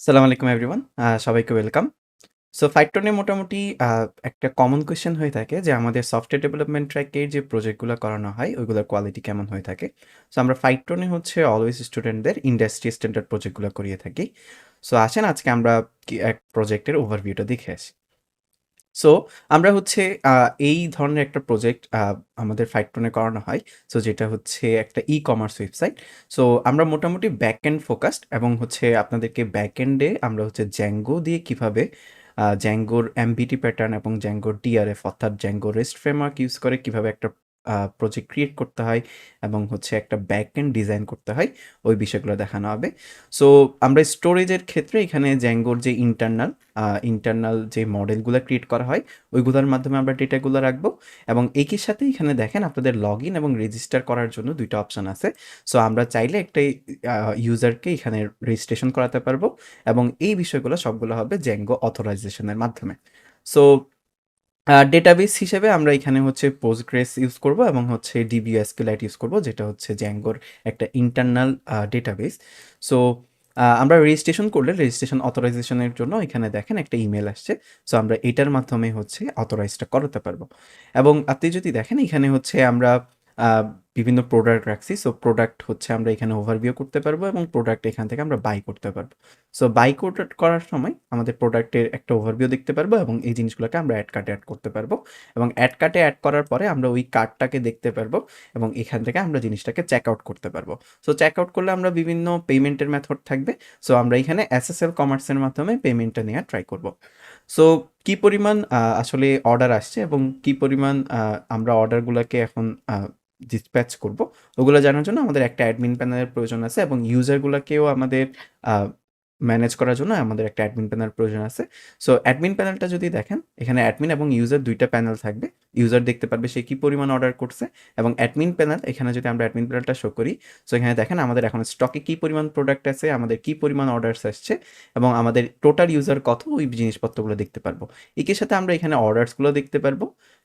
সালাম আলাইকুম এভরিওয়ান সবাইকে ওয়েলকাম সো ফাইটটনে মোটামুটি একটা কমন কোয়েশ্চেন হয়ে থাকে যে আমাদের সফটওয়্যার ডেভেলপমেন্ট ট্র্যাকের যে প্রজেক্টগুলো করানো হয়, ওইগুলোর কোয়ালিটি কেমন হয়ে থাকে? সো আমরা ফাইটটনে হচ্ছে অলওয়েজ স্টুডেন্টদের ইন্ডাস্ট্রি স্ট্যান্ডার্ড প্রজেক্টগুলো করিয়ে থাকি। সো আসেন, আজকে আমরা এক প্রজেক্টের ওভারভিউটা দেখে আসি। সো আমরা হচ্ছে এই ধরনের একটা প্রজেক্ট আমাদের ফাইটটনে করানো হয়। সো যেটা হচ্ছে একটা ই কমার্স ওয়েবসাইট সো আমরা মোটামুটি ব্যাক এন্ড ফোকাসড এবং হচ্ছে আপনাদেরকে ব্যাক এন্ডে আমরা হচ্ছে জ্যাঙ্গো দিয়ে কীভাবে জ্যাঙ্গোর এমবিটি প্যাটার্ন এবং জ্যাঙ্গোর ডিআরএফ অর্থাৎ জ্যাঙ্গো রেস্ট ফ্রেমওয়ার্ক ইউজ করে কীভাবে একটা প্রজেক্ট ক্রিয়েট করতে হয় এবং হচ্ছে একটা ব্যাক এন্ড ডিজাইন করতে হয়, ওই বিষয়গুলো দেখানো হবে। সো আমরা স্টোরেজের ক্ষেত্রে এখানে জ্যাঙ্গোর যে ইন্টারনাল ইন্টারনাল যে মডেলগুলো ক্রিয়েট করা হয়, ওইগুলোর মাধ্যমে আমরা ডেটাগুলো রাখব এবং একই সাথে এখানে দেখেন আপনাদের লগ ইন এবং রেজিস্টার করার জন্য দুইটা অপশন আছে। সো আমরা চাইলে একটা ইউজারকে এখানে রেজিস্ট্রেশন করাতে পারব এবং এই বিষয়গুলো সবগুলো হবে জ্যাঙ্গো অথরাইজেশনের মাধ্যমে। সো ডেটাবেস হিসেবে আমরা এখানে হচ্ছে পোস্টগ্রেস ইউজ করব এবং হচ্ছে ডিবিএসকিউলাইট ইউজ করব, যেটা হচ্ছে জ্যাঙ্গোর একটা ইন্টারনাল ডেটাবেস সো আমরা রেজিস্ট্রেশন করলে রেজিস্ট্রেশন অথরাইজেশনের জন্য এখানে দেখেন একটা ইমেল আসছে। সো আমরা এটার মাধ্যমে হচ্ছে অথরাইজটা করাতে পারব। এবং আপনি যদি দেখেন এখানে হচ্ছে আমরা বিভিন্ন প্রোডাক্ট রাখছি সো প্রোডাক্ট হচ্ছে আমরা এখানে ওভারভিউ করতে পারব এবং প্রোডাক্ট এখান থেকে আমরা বাই করতে পারব। সো বাই করার সময় আমাদের প্রোডাক্টের একটা ওভারভিউ দেখতে পারব এবং এই জিনিসগুলোকে আমরা অ্যাড কার্টে অ্যাড করতে পারব এবং অ্যাড কার্টে অ্যাড করার পরে আমরা ওই কার্ডটাকে দেখতে পারব এবং এখান থেকে আমরা জিনিসটাকে চেক আউট করতে পারব। সো চেক আউট করলে আমরা বিভিন্ন পেমেন্টের মেথড থাকবে সো আমরা এখানে এসএসএল কমার্সের মাধ্যমে পেমেন্টটা নেওয়ার ট্রাই করব। সো কি পরিমাণ আসলে অর্ডার আসছে এবং কি পরিমাণ আমরা অর্ডারগুলোকে এখন ডিসপ্যাচ করব। ওগুলো জানার জন্য আমাদের একটা অ্যাডমিন প্যানেলের প্রয়োজন আছে এবং ইউজারগুলোকেও আমাদের ম্যানেজ করার জন্য আমাদের একটা অ্যাডমিন প্যানেল প্রয়োজন আছে। সো অ্যাডমিন প্যানেলটা যদি দেখেন, এখানে অ্যাডমিন এবং ইউজার দুইটা প্যানেল থাকবে। ইউজার দেখতে পারবে সে কি পরিমাণ অর্ডার করছে এবং অ্যাডমিন প্যানেল এখানে যদি আমরা অ্যাডমিন প্যানেলটা শো করি সো এখানে দেখেন আমাদের এখন স্টকে কি পরিমাণ প্রোডাক্ট আছে, আমাদের কি পরিমাণ অর্ডারস আসছে এবং আমাদের টোটাল ইউজার কত ওই জিনিসপত্রগুলো দেখতে পারব। একই সাথে আমরা এখানে অর্ডারসগুলো দেখতে পারব,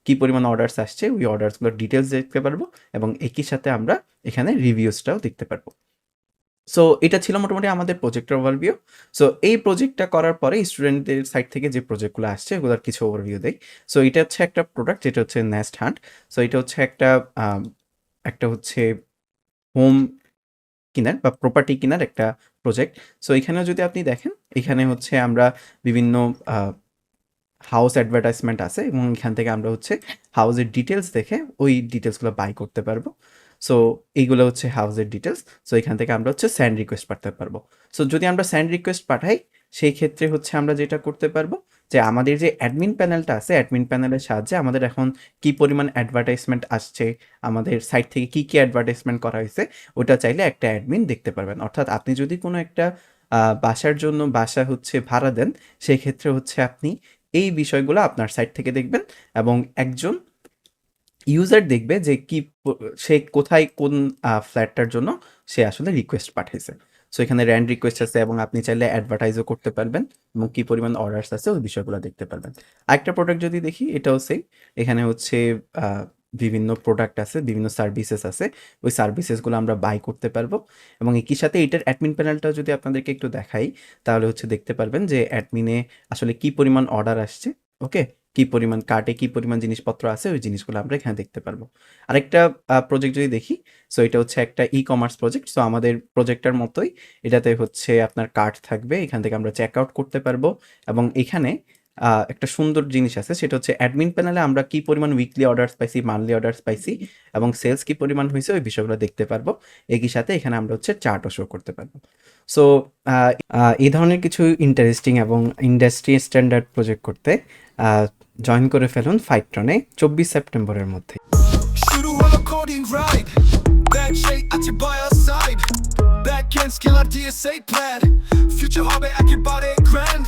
কি পরিমাণ অর্ডারস আসছে, ওই অর্ডারসগুলোর ডিটেলস দেখতে পারব এবং একই সাথে আমরা এখানে রিভিউসটাও দেখতে পারব। সো এটা ছিল মোটামুটি আমাদের প্রজেক্টের ওভারভিউ সো এই প্রজেক্টটা করার পরে স্টুডেন্টদের সাইড থেকে যে প্রজেক্টগুলো আসছে ওগুলোর কিছু ওভারভিউ দেয় সো এটা হচ্ছে একটা প্রোডাক্ট যেটা হচ্ছে নেস্ট হান্ট সো এটা হচ্ছে একটা একটা হচ্ছে হোম কিনার বা প্রপার্টি কিনার একটা প্রজেক্ট সো এখানেও যদি আপনি দেখেন, এখানে হচ্ছে আমরা বিভিন্ন হাউস অ্যাডভার্টাইজমেন্ট আছে এবং এখান থেকে আমরা হচ্ছে হাউসের ডিটেলস দেখে ওই ডিটেলসগুলো বাই করতে পারব। সো এইগুলো হচ্ছে হাউজের ডিটেলস সো এখান থেকে আমরা হচ্ছে স্যান্ড রিকোয়েস্ট পাঠাতে পারব। সো যদি আমরা স্যান্ড রিকোয়েস্ট পাঠাই, সেই ক্ষেত্রে হচ্ছে আমরা যেটা করতে পারব, যে আমাদের যে অ্যাডমিন প্যানেলটা আছে অ্যাডমিন প্যানেলের সাহায্যে আমাদের এখন কি পরিমাণ অ্যাডভার্টাইজমেন্ট আসছে, আমাদের সাইট থেকে কি কি অ্যাডভার্টাইজমেন্ট করা হয়েছে, ওটা চাইলে একটা অ্যাডমিন দেখতে পারবেন। অর্থাৎ আপনি যদি কোনো একটা বাসার জন্য বাসা হচ্ছে ভাড়া দেন, সেই ক্ষেত্রে হচ্ছে আপনি এই বিষয়গুলো আপনার সাইট থেকে দেখবেন এবং একজন ইউজার দেখবে যে কি সে কোথায় কোন ফ্ল্যাটটার জন্য সে আসলে রিকোয়েস্ট পাঠাইছে। সো এখানে র্যান্ড রিকোয়েস্ট আছে এবং আপনি চাইলে অ্যাডভার্টাইজও করতে পারবেন এবং কী পরিমাণ অর্ডারস আছে ওই বিষয়গুলো দেখতে পারবেন। আরেকটা প্রোডাক্ট যদি দেখি, এটাও সেম এখানে হচ্ছে বিভিন্ন প্রোডাক্ট আছে, বিভিন্ন সার্ভিসেস আছে। ওই সার্ভিসেসগুলো আমরা বাই করতে পারব এবং একই সাথে এটার অ্যাডমিন প্যানেলটাও যদি আপনাদেরকে একটু দেখাই, তাহলে হচ্ছে দেখতে পারবেন যে অ্যাডমিনে আসলে কি পরিমাণ অর্ডার আসছে ওকে কি পরিমাণ কার্টে কি পরিমাণ জিনিসপত্র আছে, ওই জিনিসগুলো আমরা এখানে দেখতে পারব। আরেকটা প্রজেক্ট যদি দেখি সো এটা হচ্ছে একটা ই কমার্স প্রজেক্ট সো আমাদের প্রজেক্টটার মতোই এটাতে হচ্ছে আপনার কার্ড থাকবে, এখান থেকে আমরা চেক আউট করতে পারব, এবং এখানে একটা সুন্দর জিনিস আছে, সেটা হচ্ছে অ্যাডমিন প্যানেলে আমরা কি পরিমাণ উইকলি অর্ডারস পাইছি মান্থলি অর্ডারস পাইছি, এবং সেলস কি পরিমাণ হয়েছে, ওই বিষয়গুলো দেখতে পারব। একই সাথে এখানে আমরা হচ্ছে চার্টও শো করতে পারব। সো এই ধরনের কিছু ইন্টারেস্টিং এবং ইন্ডাস্ট্রি স্ট্যান্ডার্ড প্রজেক্ট করতে জয়েন করে ফেলুন ফাইট্রনে চব্বিশ সেপ্টেম্বরের মধ্যে। সাইড ব্যাক এন্ড স্কিল আর ফিউচার হবে একেবারে গ্র্যান্ড